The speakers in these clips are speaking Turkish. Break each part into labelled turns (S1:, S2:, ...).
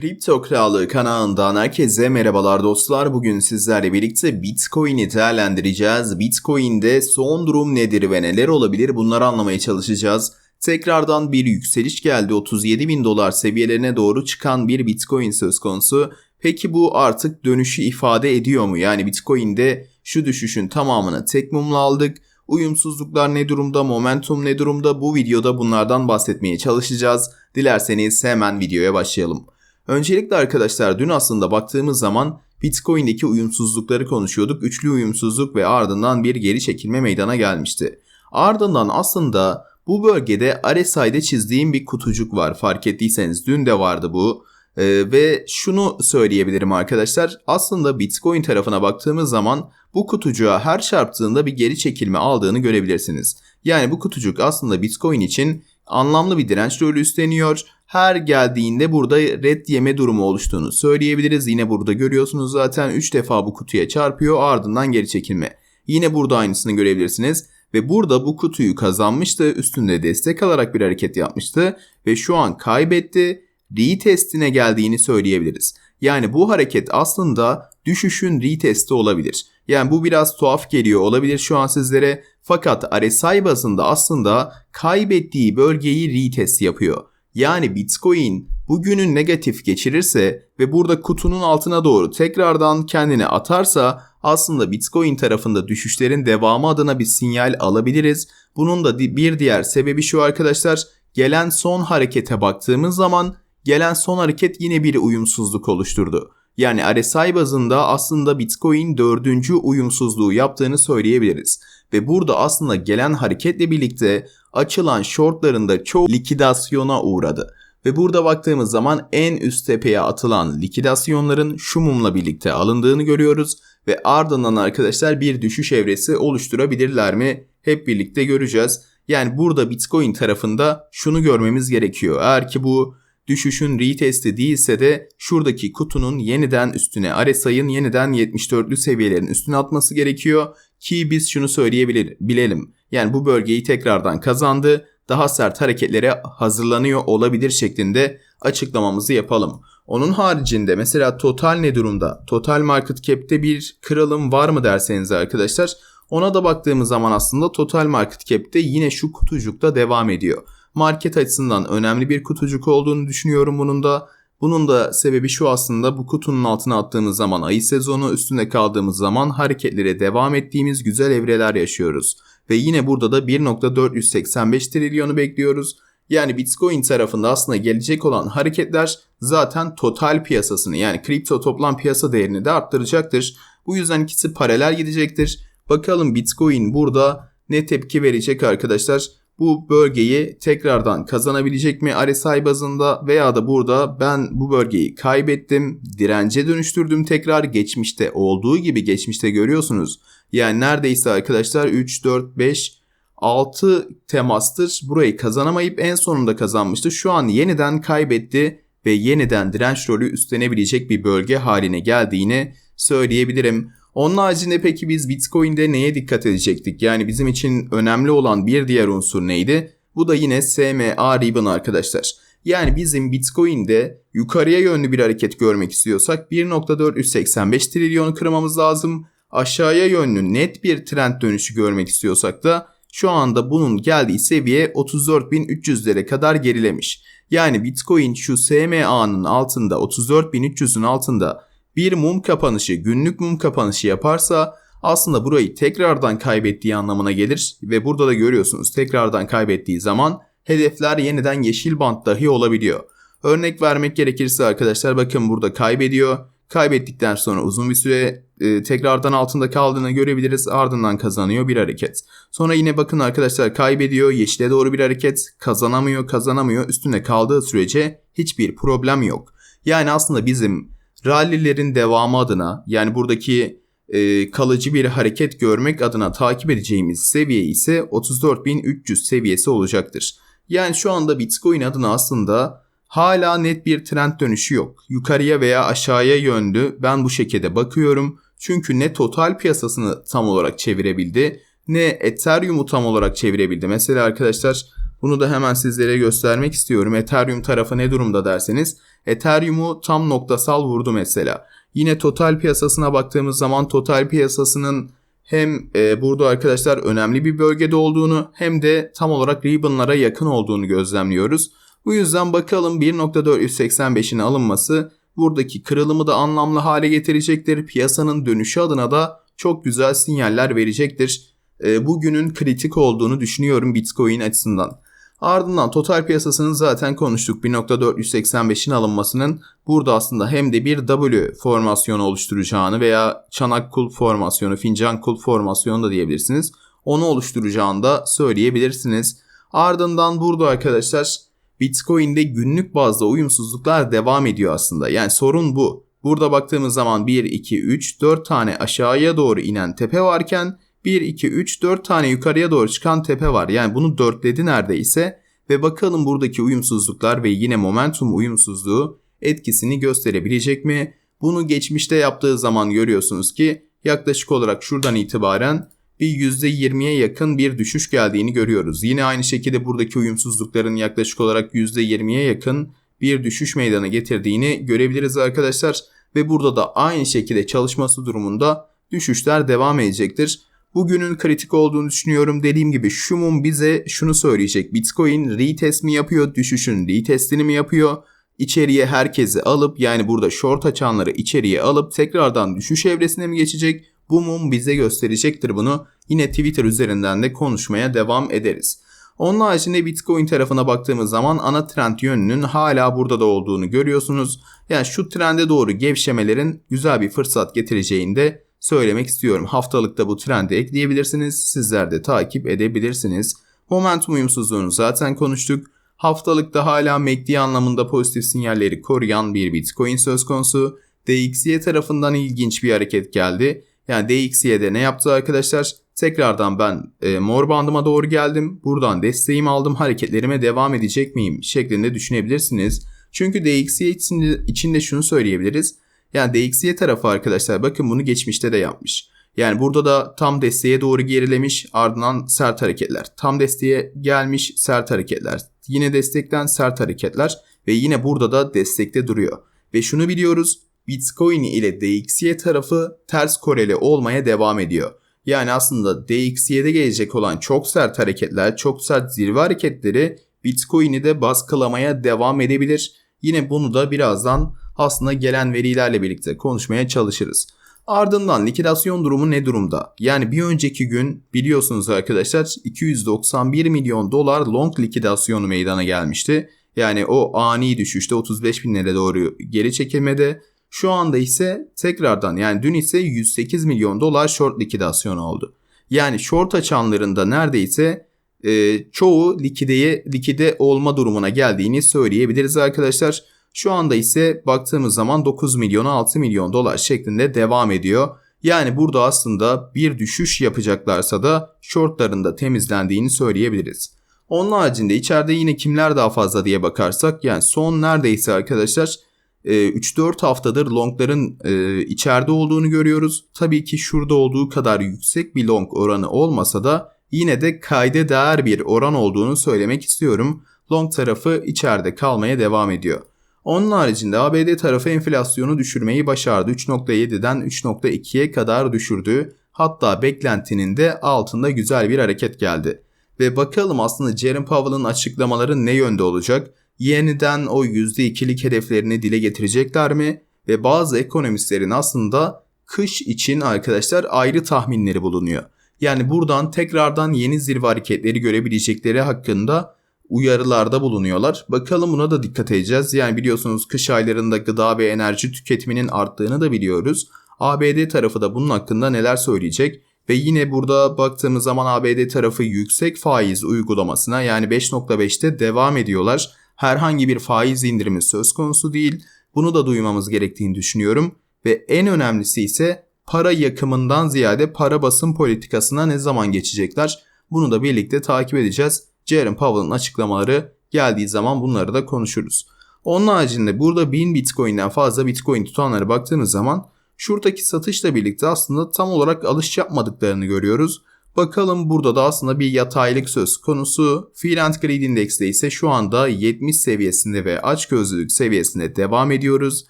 S1: Kripto Krallığı kanalından herkese merhabalar dostlar. Bugün sizlerle birlikte Bitcoin'i değerlendireceğiz. Bitcoin'de son durum nedir ve neler olabilir bunları anlamaya çalışacağız. Tekrardan bir yükseliş geldi. 37 bin dolar seviyelerine doğru çıkan bir Bitcoin söz konusu. Peki bu artık dönüşü ifade ediyor mu? Yani Bitcoin'de şu düşüşün tamamını tek mumla aldık. Uyumsuzluklar ne durumda, momentum ne durumda bu videoda bunlardan bahsetmeye çalışacağız. Dilerseniz hemen videoya başlayalım. Öncelikle arkadaşlar dün aslında baktığımız zaman Bitcoin'deki uyumsuzlukları konuşuyorduk. Üçlü uyumsuzluk ve ardından bir geri çekilme meydana gelmişti. Ardından aslında bu bölgede RSI'de çizdiğim bir kutucuk var. Fark ettiyseniz dün de vardı bu. Ee, ve şunu söyleyebilirim arkadaşlar. Aslında Bitcoin tarafına baktığımız zaman bu kutucuğa her çarptığında bir geri çekilme aldığını görebilirsiniz. Yani bu kutucuk aslında Bitcoin için anlamlı bir direnç rolü üstleniyor. Her geldiğinde burada red yeme durumu oluştuğunu söyleyebiliriz. Yine burada görüyorsunuz zaten 3 defa bu kutuya çarpıyor ardından geri çekilme. Yine burada aynısını görebilirsiniz. Ve burada bu kutuyu kazanmıştı. Üstünde destek alarak bir hareket yapmıştı. Ve şu an kaybetti. Retestine geldiğini söyleyebiliriz. Yani bu hareket aslında düşüşün retesti olabilir. Yani bu biraz tuhaf geliyor olabilir şu an sizlere. Fakat RSI bazında aslında kaybettiği bölgeyi retest yapıyor. Yani Bitcoin bugünün negatif geçirirse ve burada kutunun altına doğru tekrardan kendini atarsa aslında Bitcoin tarafında düşüşlerin devamı adına bir sinyal alabiliriz. Bunun da bir diğer sebebi şu arkadaşlar. Gelen son harekete baktığımız zaman gelen son hareket yine bir uyumsuzluk oluşturdu. Yani RSI bazında aslında Bitcoin dördüncü uyumsuzluğu yaptığını söyleyebiliriz. Ve burada aslında gelen hareketle birlikte açılan shortlarında çoğu likidasyona uğradı. Ve burada baktığımız zaman en üst tepeye atılan likidasyonların şu mumla birlikte alındığını görüyoruz. Ve ardından arkadaşlar bir düşüş evresi oluşturabilirler mi? Hep birlikte göreceğiz. Yani burada Bitcoin tarafında şunu görmemiz gerekiyor. Eğer ki bu düşüşün retesti değilse de şuradaki kutunun yeniden üstüne RSI'ın yeniden 74'lü seviyelerin üstüne atması gerekiyor ki biz şunu söyleyebilelim. Yani bu bölgeyi tekrardan kazandı. Daha sert hareketlere hazırlanıyor olabilir şeklinde açıklamamızı yapalım. Onun haricinde mesela total ne durumda? Total market cap'te bir kırılım var mı derseniz arkadaşlar. Ona da baktığımız zaman aslında total market cap'te yine şu kutucukta devam ediyor market açısından önemli bir kutucuk olduğunu düşünüyorum bunun da. Bunun da sebebi şu aslında bu kutunun altına attığımız zaman ayı sezonu üstünde kaldığımız zaman hareketlere devam ettiğimiz güzel evreler yaşıyoruz. Ve yine burada da 1.485 trilyonu bekliyoruz. Yani Bitcoin tarafında aslında gelecek olan hareketler zaten total piyasasını yani kripto toplam piyasa değerini de arttıracaktır. Bu yüzden ikisi paralel gidecektir. Bakalım Bitcoin burada ne tepki verecek arkadaşlar bu bölgeyi tekrardan kazanabilecek mi RSI bazında veya da burada ben bu bölgeyi kaybettim, dirence dönüştürdüm tekrar geçmişte olduğu gibi geçmişte görüyorsunuz. Yani neredeyse arkadaşlar 3, 4, 5, 6 temastır burayı kazanamayıp en sonunda kazanmıştı. Şu an yeniden kaybetti ve yeniden direnç rolü üstlenebilecek bir bölge haline geldiğini söyleyebilirim. Onun haricinde peki biz Bitcoin'de neye dikkat edecektik? Yani bizim için önemli olan bir diğer unsur neydi? Bu da yine SMA ribbon arkadaşlar. Yani bizim Bitcoin'de yukarıya yönlü bir hareket görmek istiyorsak 1.485 trilyonu kırmamız lazım. Aşağıya yönlü net bir trend dönüşü görmek istiyorsak da şu anda bunun geldiği seviye 34.300'lere kadar gerilemiş. Yani Bitcoin şu SMA'nın altında 34.300'ün altında bir mum kapanışı, günlük mum kapanışı yaparsa aslında burayı tekrardan kaybettiği anlamına gelir ve burada da görüyorsunuz tekrardan kaybettiği zaman hedefler yeniden yeşil bant dahi olabiliyor. Örnek vermek gerekirse arkadaşlar bakın burada kaybediyor. Kaybettikten sonra uzun bir süre e, tekrardan altında kaldığını görebiliriz. Ardından kazanıyor bir hareket. Sonra yine bakın arkadaşlar kaybediyor. Yeşile doğru bir hareket. Kazanamıyor, kazanamıyor. Üstünde kaldığı sürece hiçbir problem yok. Yani aslında bizim rallilerin devamı adına yani buradaki e, kalıcı bir hareket görmek adına takip edeceğimiz seviye ise 34.300 seviyesi olacaktır. Yani şu anda Bitcoin adına aslında hala net bir trend dönüşü yok. Yukarıya veya aşağıya yönlü ben bu şekilde bakıyorum. Çünkü ne total piyasasını tam olarak çevirebildi ne Ethereum'u tam olarak çevirebildi. Mesela arkadaşlar bunu da hemen sizlere göstermek istiyorum. Ethereum tarafı ne durumda derseniz Ethereum'u tam noktasal vurdu mesela. Yine total piyasasına baktığımız zaman total piyasasının hem e, burada arkadaşlar önemli bir bölgede olduğunu hem de tam olarak ribbon'lara yakın olduğunu gözlemliyoruz. Bu yüzden bakalım 1.485'in alınması buradaki kırılımı da anlamlı hale getirecektir. Piyasanın dönüşü adına da çok güzel sinyaller verecektir. E, bugünün kritik olduğunu düşünüyorum Bitcoin açısından. Ardından total piyasasının zaten konuştuk 1.485'in alınmasının burada aslında hem de bir W formasyonu oluşturacağını veya çanak kulp formasyonu, fincan kulp formasyonu da diyebilirsiniz. Onu oluşturacağını da söyleyebilirsiniz. Ardından burada arkadaşlar Bitcoin'de günlük bazda uyumsuzluklar devam ediyor aslında. Yani sorun bu. Burada baktığımız zaman 1, 2, 3, 4 tane aşağıya doğru inen tepe varken 1, 2, 3, 4 tane yukarıya doğru çıkan tepe var. Yani bunu dörtledi neredeyse. Ve bakalım buradaki uyumsuzluklar ve yine momentum uyumsuzluğu etkisini gösterebilecek mi? Bunu geçmişte yaptığı zaman görüyorsunuz ki yaklaşık olarak şuradan itibaren bir %20'ye yakın bir düşüş geldiğini görüyoruz. Yine aynı şekilde buradaki uyumsuzlukların yaklaşık olarak %20'ye yakın bir düşüş meydana getirdiğini görebiliriz arkadaşlar. Ve burada da aynı şekilde çalışması durumunda düşüşler devam edecektir. Bugünün kritik olduğunu düşünüyorum. Dediğim gibi şu mum bize şunu söyleyecek. Bitcoin retest mi yapıyor? Düşüşün retestini mi yapıyor? İçeriye herkesi alıp yani burada short açanları içeriye alıp tekrardan düşüş evresine mi geçecek? Bu mum bize gösterecektir bunu. Yine Twitter üzerinden de konuşmaya devam ederiz. Onun haricinde Bitcoin tarafına baktığımız zaman ana trend yönünün hala burada da olduğunu görüyorsunuz. Yani şu trende doğru gevşemelerin güzel bir fırsat getireceğini de söylemek istiyorum. Haftalıkta bu trendi ekleyebilirsiniz. Sizler de takip edebilirsiniz. Momentum uyumsuzluğunu zaten konuştuk. Haftalıkta hala MACD anlamında pozitif sinyalleri koruyan bir Bitcoin söz konusu. DXY tarafından ilginç bir hareket geldi. Yani DXY'de ne yaptı arkadaşlar? Tekrardan ben e, mor bandıma doğru geldim. Buradan desteğimi aldım. Hareketlerime devam edecek miyim? şeklinde düşünebilirsiniz. Çünkü DXY içinde, içinde şunu söyleyebiliriz. Yani DXY tarafı arkadaşlar bakın bunu geçmişte de yapmış. Yani burada da tam desteğe doğru gerilemiş ardından sert hareketler. Tam desteğe gelmiş sert hareketler. Yine destekten sert hareketler ve yine burada da destekte duruyor. Ve şunu biliyoruz Bitcoin ile DXY tarafı ters koreli olmaya devam ediyor. Yani aslında DXY'de gelecek olan çok sert hareketler, çok sert zirve hareketleri Bitcoin'i de baskılamaya devam edebilir. Yine bunu da birazdan aslında gelen verilerle birlikte konuşmaya çalışırız. Ardından likidasyon durumu ne durumda? Yani bir önceki gün biliyorsunuz arkadaşlar 291 milyon dolar long likidasyonu meydana gelmişti. Yani o ani düşüşte 35 binlere doğru geri çekilmede. Şu anda ise tekrardan yani dün ise 108 milyon dolar short likidasyonu oldu. Yani short açanların da neredeyse e, çoğu likideye likide olma durumuna geldiğini söyleyebiliriz arkadaşlar. Şu anda ise baktığımız zaman 9 milyon 6 milyon dolar şeklinde devam ediyor. Yani burada aslında bir düşüş yapacaklarsa da shortların da temizlendiğini söyleyebiliriz. Onun haricinde içeride yine kimler daha fazla diye bakarsak yani son neredeyse arkadaşlar 3-4 e, haftadır longların e, içeride olduğunu görüyoruz. Tabii ki şurada olduğu kadar yüksek bir long oranı olmasa da yine de kayda değer bir oran olduğunu söylemek istiyorum. Long tarafı içeride kalmaya devam ediyor. Onun haricinde ABD tarafı enflasyonu düşürmeyi başardı. 3.7'den 3.2'ye kadar düşürdü. Hatta beklentinin de altında güzel bir hareket geldi. Ve bakalım aslında Jerome Powell'ın açıklamaları ne yönde olacak? Yeniden o %2'lik hedeflerini dile getirecekler mi? Ve bazı ekonomistlerin aslında kış için arkadaşlar ayrı tahminleri bulunuyor. Yani buradan tekrardan yeni zirve hareketleri görebilecekleri hakkında uyarılarda bulunuyorlar. Bakalım buna da dikkat edeceğiz. Yani biliyorsunuz kış aylarında gıda ve enerji tüketiminin arttığını da biliyoruz. ABD tarafı da bunun hakkında neler söyleyecek? Ve yine burada baktığımız zaman ABD tarafı yüksek faiz uygulamasına yani 5.5'te devam ediyorlar. Herhangi bir faiz indirimi söz konusu değil. Bunu da duymamız gerektiğini düşünüyorum. Ve en önemlisi ise para yakımından ziyade para basın politikasına ne zaman geçecekler? Bunu da birlikte takip edeceğiz. Jerome Powell'ın açıklamaları geldiği zaman bunları da konuşuruz. Onun haricinde burada 1000 Bitcoin'den fazla Bitcoin tutanlara baktığımız zaman şuradaki satışla birlikte aslında tam olarak alış yapmadıklarını görüyoruz. Bakalım burada da aslında bir yataylık söz konusu. And Greed Index'te ise şu anda 70 seviyesinde ve açgözlülük seviyesinde devam ediyoruz.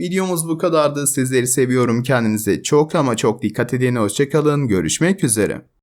S1: Videomuz bu kadardı. Sizleri seviyorum. Kendinize çok ama çok dikkat edin. Hoşçakalın. Görüşmek üzere.